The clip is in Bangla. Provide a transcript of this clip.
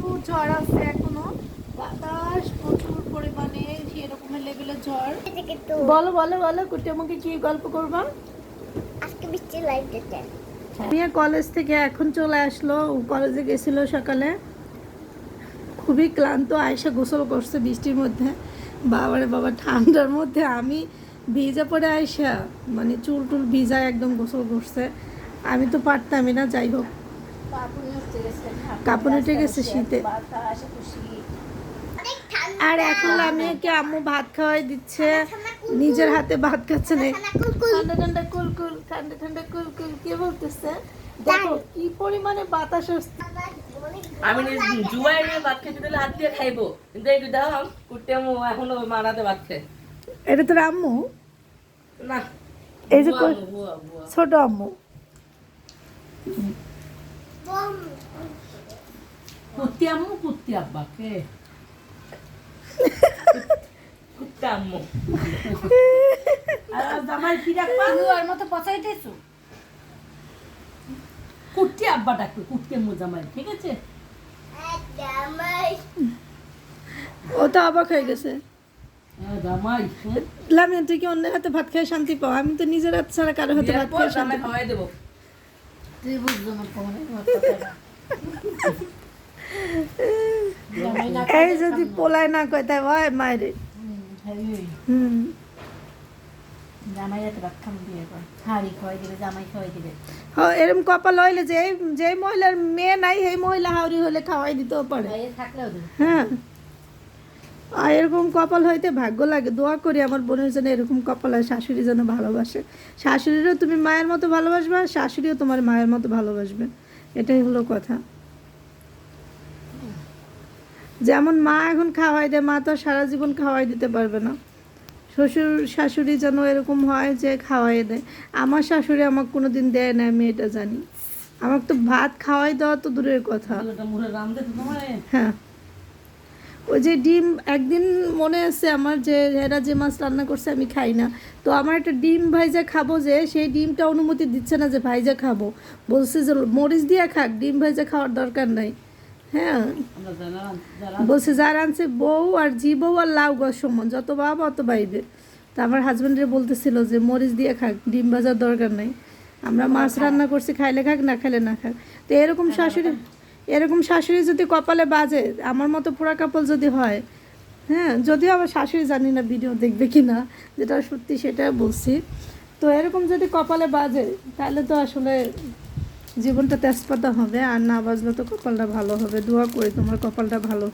প্রচুর ঝড় আছে এখনও। বাতাস প্রচুর পরিমাণে এরকমের লেভেলের ঝড় বলো বলো বলো কুটি আমাকে কি গল্প করবা? আজকে বৃষ্টি দিতে। মিয়া কলেজ থেকে এখন চলে আসলো কলেজে গেছিল সকালে। খুবই ক্লান্ত আয়সা গোসল করছে বৃষ্টির মধ্যে। বাবারে বাবা ঠান্ডার মধ্যে আমি ভিজা পরে আয়সা মানে চুল টুল ভিজা একদম গোসল করছে। আমি তো পারতামই না যাই হোক। কাঁপুনি উঠে গেছে শীতে। আর এখন লামিয়াকে আম্মু ভাত খাওয়াই দিচ্ছে। নিজের হাতে ভাত খাচ্ছে না। ঠান্ডা কুলকুল ঠান্ডা ঠান্ডা কুল কুল ঠান্ডা ঠান্ডা কুল কুল কে বলতেছে? দেখো কি পরিমাণে বাতাস আসছে। আমি জুয়াই নিয়ে ভাত খেতে দিলে হাত দিয়ে খাইবো। কিন্তু এই দাও কুটে মো এখনও মারাতে ভাত খায় এটা তোর আম্মু? না এই যে। ছোট আম্মু। কুত্তি আম্মু কুত্তি আব্বাকে কুত্তে আম্মু আর জামাই কি রাখবা ওর মতো পচাইতেছো কুত্তি আব্বা ডাকবে আম্মু জামাই ঠিক আছে ও তো অবাক হয়ে গেছে। লামিয়া তুই কি অন্যের হাতে ভাত খেয়ে শান্তি পাও? আমি তো নিজের হাত ছাড়া কারও হাতে ভাত খেয়ে শান্তি দেবো তুই বুঝলো না এই যদি পোলায় না কয় তাই হয় মায়ের। হুম, হ্যাঁ, এরম কপাল হইলে যে যে মহিলার মেয়ে নাই সেই মহিলা হাওড়ি হলে খাওয়াই দিতেও পারে। হ্যাঁ। এরকম কপাল হইতে ভাগ্য লাগে দোয়া করি আমার বোনের জন্য এরকম কপাল হয় শাশুড়ি যেন ভালোবাসে। শাশুড়িরও তুমি মায়ের মতো ভালোবাসবে আর শাশুড়িও তোমার মায়ের মতো ভালোবাসবে। এটাই হলো কথা। যেমন মা এখন খাওয়াই দেয় মা তো আর সারা জীবন খাওয়াই দিতে পারবে না। শ্বশুর শাশুড়ি যেন এরকম হয় যে খাওয়াই দেয়। আমার শাশুড়ি আমাকে কোনো দিন দেয় না আমি এটা জানি। আমাকে তো ভাত খাওয়াই দেওয়া তো দূরের কথা। হ্যাঁ। ওই যে ডিম একদিন মনে আছে আমার যে এরা যে মাছ রান্না করছে আমি খাই না। তো আমার একটা ডিম ভাইজা খাব যে সেই ডিমটা অনুমতি দিচ্ছে না যে ভাইজা খাব। বলছে যে মরিচ দিয়ে খাক ডিম ভাইজা খাওয়ার দরকার নাই। হ্যাঁ। বলছে যার আনছে বউ আর জি বউ আর লাউ গাছ সমান যত বাবা অত বাইবে তা আমার হাজব্যান্ডের বলতেছিল যে মরিচ দিয়ে খাক ডিম ভাজার দরকার নাই। আমরা মাছ রান্না করছি খাইলে খাক না খাইলে না খাক। তো এরকম শাশুড়ি এরকম শাশুড়ি যদি কপালে বাজে, আমার মতো পুরা কাপল যদি হয় হ্যাঁ যদিও আমার শাশুড়ি জানি না ভিডিও দেখবে কি না যেটা সত্যি সেটা বলছি। তো এরকম যদি কপালে বাজে, তাহলে তো আসলে জীবনটা তেজপাতা হবে, আর না বাজলে তো কপালটা ভালো হবে। দোয়া করে তোমার কপালটা ভালো